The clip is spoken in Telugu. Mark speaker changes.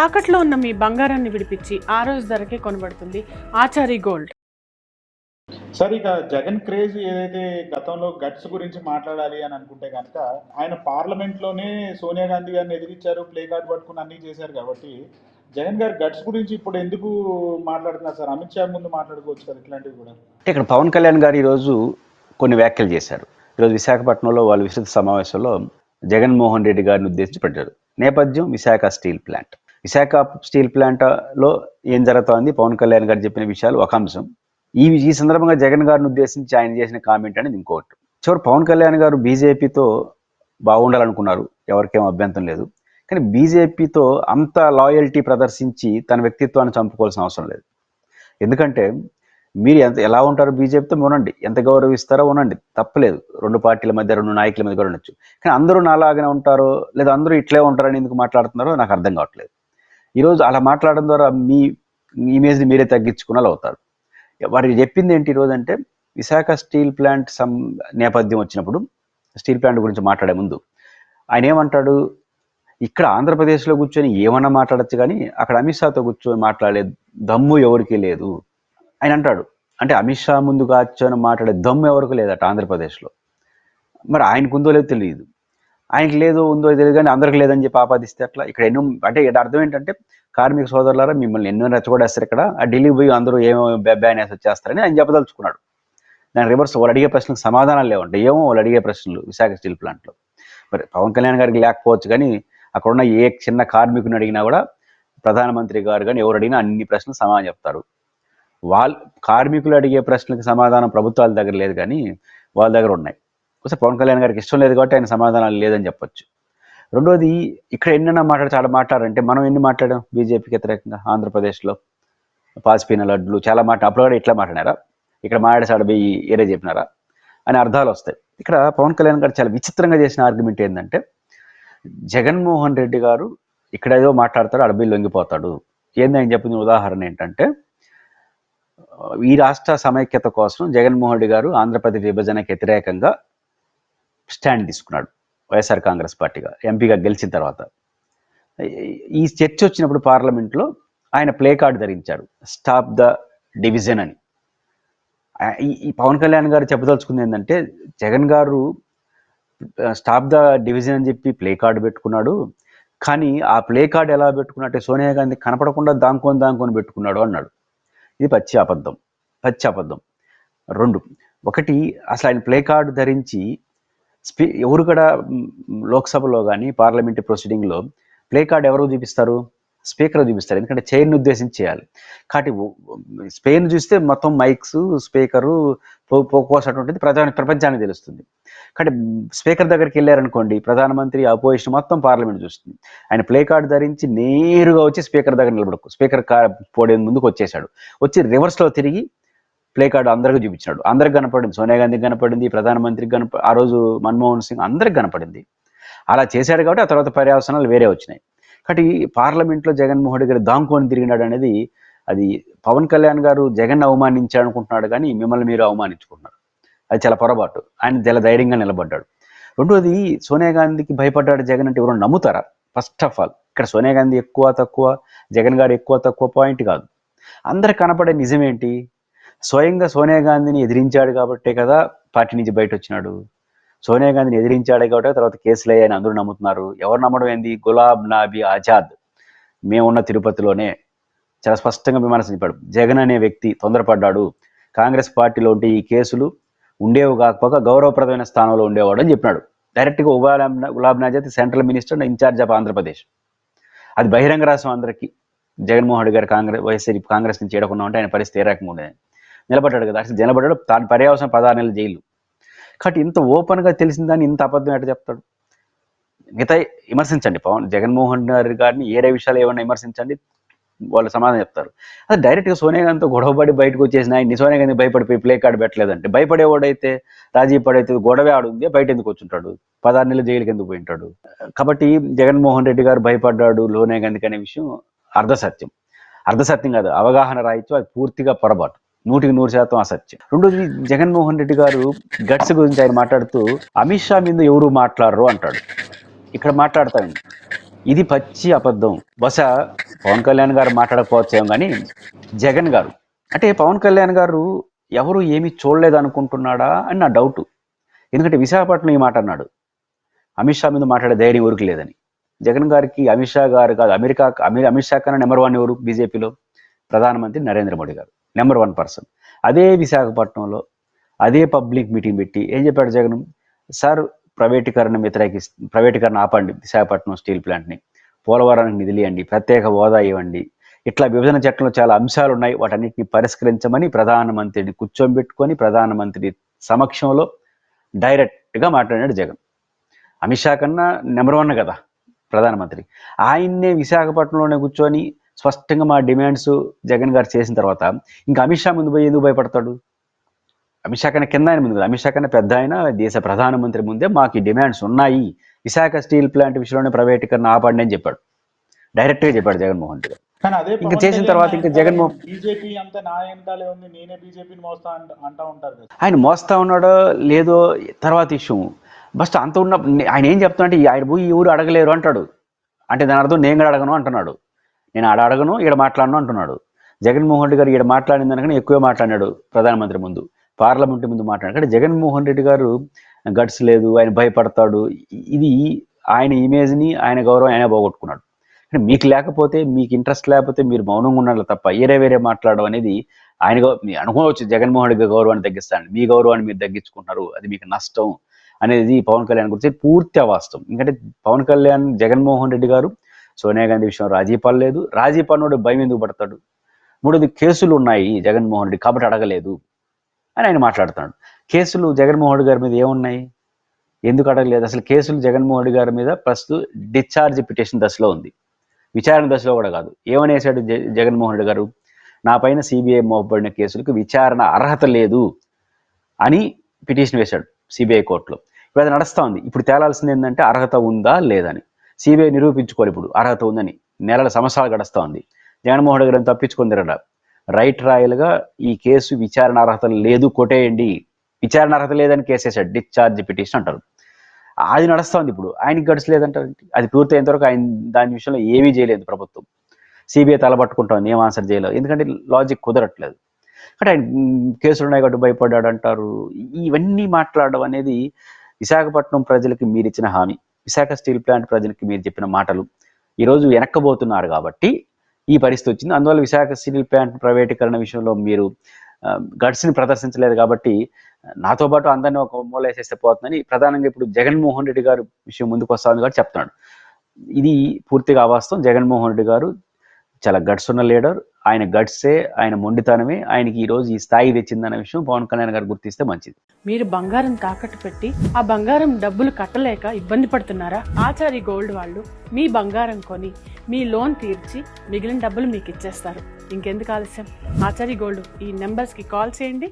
Speaker 1: తాకట్లో ఉన్న మీ బంగారాన్ని విడిపించి ఆ రోజు ధరకే కొనబడుతుంది ఆచారి గోల్డ్.
Speaker 2: సార్ ఇక జగన్ క్రేజ్ ఏదైతే గతంలో గట్స్ గురించి మాట్లాడాలి అని అనుకుంటే కనుక ఆయన పార్లమెంట్లోనే సోనియా గాంధీ గారిని ఎదిరించారు ప్లే కార్డ్ పట్టుకుని అన్ని చేశారు కాబట్టి జగన్ గారి గట్స్ గురించి ఇప్పుడు ఎందుకు మాట్లాడుతున్నారు సార్? అమిత్ షా ముందు మాట్లాడుకోవచ్చు కదా ఇట్లాంటివి కూడా.
Speaker 3: అంటే ఇక్కడ పవన్ కళ్యాణ్ గారు ఈరోజు కొన్ని వ్యాఖ్యలు చేశారు. ఈరోజు విశాఖపట్నంలో వాళ్ళు విస్తృత సమావేశంలో జగన్మోహన్ రెడ్డి గారిని ఉద్దేశించి పెట్టారు. నేపథ్యం Visakha steel plant. Visakha steel ప్లాంట్లో ఏం జరుగుతోంది? పవన్ కళ్యాణ్ గారు చెప్పిన విషయాలు ఒక అంశం. ఈ ఈ సందర్భంగా జగన్ గారిని ఉద్దేశించి ఆయన చేసిన కామెంట్ అనేది ఇంకోటి. చివరి పవన్ కళ్యాణ్ గారు బీజేపీతో బాగుండాలనుకున్నారు. ఎవరికేం అభ్యంతరం లేదు. కానీ బీజేపీతో అంత లాయల్టీ ప్రదర్శించి తన వ్యక్తిత్వాన్ని చంపుకోవాల్సిన అవసరం లేదు. ఎందుకంటే మీరు ఎంత ఎలా ఉంటారో బీజేపీతో ఉనండి ఎంత గౌరవిస్తారో ఉనండి తప్పలేదు. రెండు పార్టీల మధ్య రెండు నాయకుల మధ్య కూడా ఉండొచ్చు. కానీ అందరూ నాలాగానే ఉంటారో లేదా అందరూ ఇట్లే ఉంటారని ఎందుకు మాట్లాడుతున్నారో నాకు అర్థం కావట్లేదు. ఈరోజు అలా మాట్లాడడం ద్వారా మీ ఇమేజ్ని మీరే తగ్గించుకున్నలా అవుతారు వారికి చెప్పింది ఏంటి ఈరోజు అంటే విశాఖ స్టీల్ ప్లాంట్ సం నేపథ్యం వచ్చినప్పుడు స్టీల్ ప్లాంట్ గురించి మాట్లాడే ముందు ఆయన ఏమంటాడు? ఇక్కడ ఆంధ్రప్రదేశ్లో కూర్చొని ఏమన్నా మాట్లాడచ్చు కానీ అక్కడ అమిత్ షాతో కూర్చొని మాట్లాడే దమ్ము ఎవరికి లేదు. ఆయన అంటాడు అంటే అమిత్ షా ముందు కూర్చొని మాట్లాడే దమ్ము ఎవరికి లేదట ఆంధ్రప్రదేశ్లో. మరి ఆయనకు ఉందో లేదో తెలియదు. ఆయనకి లేదో ఉందో తెలియదు కానీ అందరికి లేదని చెప్పి ఆపాదిస్తే అట్లా ఇక్కడ ఎన్నో అంటే ఇక్కడ అర్థం ఏంటంటే కార్మిక సోదరులారా మిమ్మల్ని ఎన్నో రెచ్చగొడేస్తారు ఇక్కడ. ఆ ఢిల్లీ పోయి అందరూ ఏమో బ్యాన్ వచ్చేస్తారని ఆయన చెప్పదలుచుకున్నాడు. దాని రివర్స్ వాళ్ళు అడిగే ప్రశ్నలకు సమాధానాలు లేవంటే ఏమో వాళ్ళు అడిగే ప్రశ్నలు విశాఖ స్టీల్ ప్లాంట్లో. మరి పవన్ కళ్యాణ్ గారికి లేకపోవచ్చు కానీ అక్కడ ఉన్న ఏ చిన్న కార్మికుని అడిగినా కూడా ప్రధానమంత్రి గారు కానీ ఎవరు అడిగినా అన్ని ప్రశ్నలు సమాధానం చెప్తారు. వాళ్ళు కార్మికులు అడిగే ప్రశ్నలకు సమాధానం ప్రభుత్వాల దగ్గర లేదు కానీ వాళ్ళ దగ్గర ఉన్నాయి. ఒకసారి పవన్ కళ్యాణ్ గారికి ఇష్టం లేదు కాబట్టి ఆయన సమాధానాలు లేదని చెప్పొచ్చు. రెండోది ఇక్కడ ఎన్నైనా మాట్లాడి చాలా మాట్లాడారంటే మనం ఎన్ని మాట్లాడాం? బీజేపీకి వ్యతిరేకంగా ఆంధ్రప్రదేశ్లో పాసిపోయిన లడ్లు చాలా మాట అప్పుడు కూడా ఇట్లా మాట్లాడారా? ఇక్కడ మాట్లాడేసాడు పోయి ఏరే చెప్పినారా? అని అర్థాలు వస్తాయి. ఇక్కడ పవన్ కళ్యాణ్ గారు చాలా విచిత్రంగా చేసిన ఆర్గ్యుమెంట్ ఏంటంటే జగన్మోహన్ రెడ్డి గారు ఇక్కడ ఏదో మాట్లాడతాడు అడబి లొంగిపోతాడు. ఏంది ఆయన చెప్పిన ఉదాహరణ ఏంటంటే ఈ రాష్ట్ర సమైక్యత కోసం జగన్మోహన్ రెడ్డి గారు ఆంధ్రప్రదేశ్ విభజనకు వ్యతిరేకంగా స్టాండ్ తీసుకున్నాడు వైఎస్ఆర్ కాంగ్రెస్ పార్టీగా ఎంపీగా గెలిచిన తర్వాత. ఈ చర్చ వచ్చినప్పుడు పార్లమెంట్లో ఆయన ప్లే కార్డ్ ధరించాడు స్టాప్ ద డివిజన్ అని. ఈ ఈ పవన్ కళ్యాణ్ గారు చెప్పదలుచుకుంది ఏంటంటే జగన్ గారు స్టాప్ ద డివిజన్ అని చెప్పి ప్లే కార్డు పెట్టుకున్నాడు. కానీ ఆ ప్లే కార్డు ఎలా పెట్టుకున్నట్టే సోనియా గాంధీ కనపడకుండా దాంకొని దాంకొని పెట్టుకున్నాడు అన్నాడు. ఇది పచ్చి అబద్ధం పచ్చి అబద్ధం. రెండు ఒకటి అసలు ఆయన ప్లే కార్డు ధరించి స్పీ ఎవరు కూడా లోక్సభలో కానీ పార్లమెంట్ ప్రొసీడింగ్లో ప్లే కార్డ్ ఎవరు చూపిస్తారు? స్పీకర్ చూపిస్తారు. ఎందుకంటే చైర్ని ఉద్దేశించి చేయాలి కాబట్టి స్పెయిన్ చూస్తే మొత్తం మైక్స్ స్పీకరు పోకోస్ అటువంటిది ప్రధాన ప్రపంచానికి తెలుస్తుంది. కాబట్టి స్పీకర్ దగ్గరికి వెళ్ళారనుకోండి ప్రధానమంత్రి అపోజిషన్ మొత్తం పార్లమెంట్ చూస్తుంది. ఆయన ప్లే కార్డ్ ధరించి నేరుగా వచ్చి స్పీకర్ దగ్గర నిలబడకు స్పీకర్ కా పోడియం ముందుకు వచ్చేసాడు వచ్చి రివర్స్లో తిరిగి ప్లే కార్డు అందరికీ చూపించినాడు. అందరికి కనపడింది. సోనియా గాంధీకి కనపడింది ప్రధానమంత్రికి కనప ఆ రోజు మన్మోహన్ సింగ్ అందరికి కనపడింది. అలా చేశాడు కాబట్టి ఆ తర్వాత పర్యవసనాలు వేరే వచ్చినాయి. కాబట్టి పార్లమెంట్లో జగన్మోహన్ రెడ్డి గారు దాంకొని తిరిగినాడు అనేది అది పవన్ కళ్యాణ్ గారు జగన్ అవమానించాడు అనుకుంటున్నాడు కానీ మిమ్మల్ని మీరు అవమానించుకుంటున్నారు. అది చాలా పొరపాటు. ఆయన చాలా ధైర్యంగా నిలబడ్డాడు. రెండోది సోనియా గాంధీకి భయపడ్డాడు జగన్ అంటే ఎవరు నమ్ముతారా? ఫస్ట్ ఆఫ్ ఆల్ ఇక్కడ సోనియా గాంధీ ఎక్కువ తక్కువ జగన్ గారు ఎక్కువ తక్కువ పాయింట్ కాదు. అందరికి కనపడే నిజమేంటి స్వయంగా సోనియా గాంధీని ఎదిరించాడు కాబట్టే కదా పార్టీ నుంచి బయట వచ్చినాడు సోనియా గాంధీని ఎదిరించాడు కాబట్టి తర్వాత కేసులు అయ్యాయని అందరూ నమ్ముతున్నారు. ఎవరు నమ్మడం ఏంది? గులాబ్ నాబీ ఆజాద్. మేమున్న తిరుపతిలోనే చాలా స్పష్టంగా విమర్శించాడు జగన్ అనే వ్యక్తి తొందరపడ్డాడు. కాంగ్రెస్ పార్టీలో ఉంటే ఈ కేసులు ఉండేవి కాకపోక గౌరవప్రదమైన స్థానంలో ఉండేవాడు అని చెప్పినాడు. డైరెక్ట్గా Gulab Gulab నాజాద్ central minister incharge of Andhra Pradesh. అది బహిరంగ రాష్ట్రం అందరికీ. జగన్మోహన్ రెడ్డి గారు కాంగ్రెస్ వైఎస్ఆర్ కాంగ్రెస్ నుంచి చేడకుండా ఉంటే ఆయన పరిస్థితి ఏ రకంగా ఉండేది? నిలబడ్డాడు కదా. అసలు నిలబడ్డాడు తాను పర్యావసరం పదహారు నెలలు జైలు. కాబట్టి ఇంత ఓపెన్గా తెలిసిందని ఇంత అబద్ధం ఎట్లా చెప్తాడు? మిగతా విమర్శించండి. పవన్ జగన్మోహన్ గారి గారిని ఏరే విషయాలు ఏమైనా విమర్శించండి వాళ్ళు సమాధానం చెప్తారు. అది డైరెక్ట్గా సోనియా గాంధీతో గొడవపడి బయటకు వచ్చేసిన ఆయన సోనియా గాంధీ భయపడిపోయి ప్లే కార్డ్ పెట్టలేదంటే భయపడేవాడైతే రాజీ పడైతే గొడవే ఆడుంది బయట ఎందుకు వచ్చుంటాడు? పదహారు నెలలు జైలుకి ఎందుకు పోయింటాడు? కాబట్టి జగన్మోహన్ రెడ్డి గారు భయపడ్డాడు లోనే గాంధీకి అనే విషయం అర్ధసత్యం. అర్ధసత్యం కాదు అవగాహన రాయిచ్చు అది పూర్తిగా పొరపాటు. నూటికి నూరు శాతం అసత్యం. రెండోది జగన్మోహన్ రెడ్డి గారు గట్స్ గురించి ఆయన మాట్లాడుతూ అమిత్ షా మీద ఎవరు మాట్లాడరు? అంటాడు. ఇక్కడ మాట్లాడతాను ఇది పచ్చి అబద్ధం. బహుశా పవన్ కళ్యాణ్ గారు మాట్లాడకపోవచ్చేమో కానీ జగన్ గారు. అంటే పవన్ కళ్యాణ్ గారు ఎవరు ఏమీ చూడలేదు అనుకుంటున్నాడా అని నా డౌట్. ఎందుకంటే విశాఖపట్నం ఈ మాట అన్నాడు. అమిత్ షా మీద మాట్లాడే ధైర్యం ఊరికి లేదని. జగన్ గారికి అమిత్ షా గారు కాదు అమెరికా అమిత్ షా కన్నా నెంబర్ వన్ ఎవరు బీజేపీలో? ప్రధానమంత్రి నరేంద్ర మోడీ గారు. నెంబర్ వన్ పర్సన్ అదే విశాఖపట్నంలో అదే పబ్లిక్ మీటింగ్ పెట్టి ఏం చెప్పాడు జగన్? సార్ ప్రైవేటీకరణ వ్యతిరేకి ప్రైవేటీకరణ ఆపండి విశాఖపట్నం స్టీల్ ప్లాంట్ని. పోలవరానికి నిధులు ఇవ్వండి ప్రత్యేక హోదా ఇవ్వండి. ఇట్లా విభజన చట్టంలో చాలా అంశాలు ఉన్నాయి వాటన్నిటిని పరిష్కరించమని ప్రధానమంత్రిని కూర్చోబెట్టుకొని ప్రధానమంత్రి సమక్షంలో డైరెక్ట్గా మాట్లాడాడు జగన్. అమిత్ షా కన్నా నెంబర్ వన్ కదా ప్రధానమంత్రి. ఆయన్నే విశాఖపట్నంలోనే కూర్చొని స్పష్టంగా మా డిమాండ్స్ జగన్ గారు చేసిన తర్వాత ఇంకా అమిత్ షా ముందు పోయి ఎందుకు భయపడతాడు? అమిత్ షా కన్నా కింద ఆయన ముందు అమిత్ షా కన్నా పెద్ద ఆయన దేశ ప్రధానమంత్రి ముందే మాకు ఈ డిమాండ్స్ ఉన్నాయి. విశాఖ స్టీల్ ప్లాంట్ విషయంలోనే ప్రైవేటీకరణ ఆపండి అని చెప్పాడు. డైరెక్ట్గా చెప్పాడు జగన్మోహన్ రెడ్డి ఇంకా చేసిన తర్వాత ఇంకా జగన్మోహన్
Speaker 2: బీజేపీ అంతా నా వెనకాలే ఉంది. నేనే బీజేపీని మోస్తా అంట అంటా ఉంటారు కదా.
Speaker 3: ఆయన మోస్తా ఉన్నాడో లేదో తర్వాత ఇష్యూ. బస్ట్ అంత ఉన్న ఆయన ఏం చెప్తానంటే ఆయన పోయి ఎవరు అడగలేరు అంటాడు. అంటే దాని అర్థం నేను కూడా అడగను అంటున్నాడు. నేను ఆడ అడగను ఈడ మాట్లాడను అంటున్నాడు. జగన్మోహన్ రెడ్డి గారు ఈడ మాట్లాడిన దానికన్నా ఎక్కువే మాట్లాడినాడు ప్రధానమంత్రి ముందు. పార్లమెంట్ ముందు మాట్లాడాడు. కానీ జగన్మోహన్ రెడ్డి గారు గట్స్ లేదు ఆయన భయపడతాడు. ఇది ఆయన ఇమేజ్ని ఆయన గౌరవం ఆయన పోగొట్టుకున్నాడు. కానీ మీకు లేకపోతే మీకు ఇంట్రెస్ట్ లేకపోతే మీరు మౌనంగా ఉండాలి తప్ప వేరే వేరే మాట్లాడడం అనేది ఆయన గౌ- మీ అనుకోవచ్చు జగన్మోహన్ రెడ్డి గౌరవాన్ని తగ్గిస్తాను మీ గౌరవాన్ని మీరు తగ్గించుకుంటున్నారు అది మీకు నష్టం అనేది పవన్ కళ్యాణ్ గురించి పూర్తి అవాస్తవం. ఎందుకంటే పవన్ కళ్యాణ్ జగన్మోహన్ రెడ్డి గారు సోనియా గాంధీ విషయం రాజీ పడలేదు. రాజీ పడినోడు భయం ఎందుకు పడతాడు? మూడోది కేసులు ఉన్నాయి జగన్మోహన్ రెడ్డి కాబట్టి అడగలేదు అని ఆయన మాట్లాడుతున్నాడు. కేసులు జగన్మోహన్ రెడ్డి గారి మీద ఏమున్నాయి? ఎందుకు అడగలేదు? అసలు కేసులు జగన్మోహన్ రెడ్డి గారి మీద ప్రస్తుతం డిశ్చార్జ్ పిటిషన్ దశలో ఉంది. విచారణ దశలో కూడా కాదు. ఏమనేసాడు జ- జగన్మోహన్ రెడ్డి గారు? నా పైన సిబిఐ మోపబడిన కేసులకు విచారణ అర్హత లేదు అని పిటిషన్ వేశాడు సిబిఐ కోర్టులో. ఇప్పుడు అది నడుస్తూ ఉంది. ఇప్పుడు తేలాల్సింది ఏంటంటే అర్హత ఉందా లేదని సిబిఐ నిరూపించుకోవాలి ఇప్పుడు. అర్హత ఉందని. నెలల సంవత్సరాలు గడుస్తూ ఉంది జగన్మోహన్ రెడ్డి గారిని తప్పించుకొని రైట్ రాయల్గా ఈ కేసు విచారణ అర్హత లేదు కొట్టేయండి. విచారణ అర్హత లేదని కేసేసాడు డిశ్చార్జ్ పిటిషన్ అంటారు. అది నడుస్తోంది ఇప్పుడు. ఆయనకి గడిచలేదంటారు అది పూర్తయినంత వరకు ఆయన దాని విషయంలో ఏమీ చేయలేదు ప్రభుత్వం. సిబిఐ తలపట్టుకుంటాం ఏం ఆన్సర్ చేయలేదు. ఎందుకంటే లాజిక్ కుదరట్లేదు. అంటే ఆయన కేసులు ఉన్నాయి కాబట్టి భయపడ్డాడు అంటారు ఇవన్నీ మాట్లాడడం అనేది విశాఖపట్నం ప్రజలకి మీరు ఇచ్చిన హామీ. విశాఖ స్టీల్ ప్లాంట్ ప్రజలకి మీరు చెప్పిన మాటలు ఈరోజు వెనక్కబోతున్నారు కాబట్టి ఈ పరిస్థితి వచ్చింది. అందువల్ల విశాఖ స్టీల్ ప్లాంట్ ప్రైవేటీకరణ విషయంలో మీరు గడ్స్ని ప్రదర్శించలేదు కాబట్టి నాతో పాటు అందరినీ ఒక మూల వేసేస్తే పోతుందని ప్రధానంగా ఇప్పుడు జగన్మోహన్ రెడ్డి గారు విషయం ముందుకు వస్తుంది కాబట్టి చెప్తున్నాడు. ఇది పూర్తిగా అవాస్తవం. జగన్మోహన్ రెడ్డి గారు చాలా గట్స్ ఉన్న లీడర్ ఆయన గట్సే ఆయన మొండితనమే. ఆయనకి ఈ రోజు ఈ స్థాయి తెచ్చిందన్న విషయం పవన్ కళ్యాణ్ గారు గుర్తిస్తే మంచిది.
Speaker 1: మీరు బంగారం తాకట్టు పెట్టి ఆ బంగారం డబ్బులు కట్టలేక ఇబ్బంది పడుతున్నారా? ఆచారి గోల్డ్ వాళ్ళు మీ బంగారం కొని మీ లోన్ తీర్చి మిగిలిన డబ్బులు మీకు ఇచ్చేస్తారు ఇంకెందుకు ఆలస్యం? ఆచారి గోల్డ్ ఈ నెంబర్స్కి కాల్ చేయండి.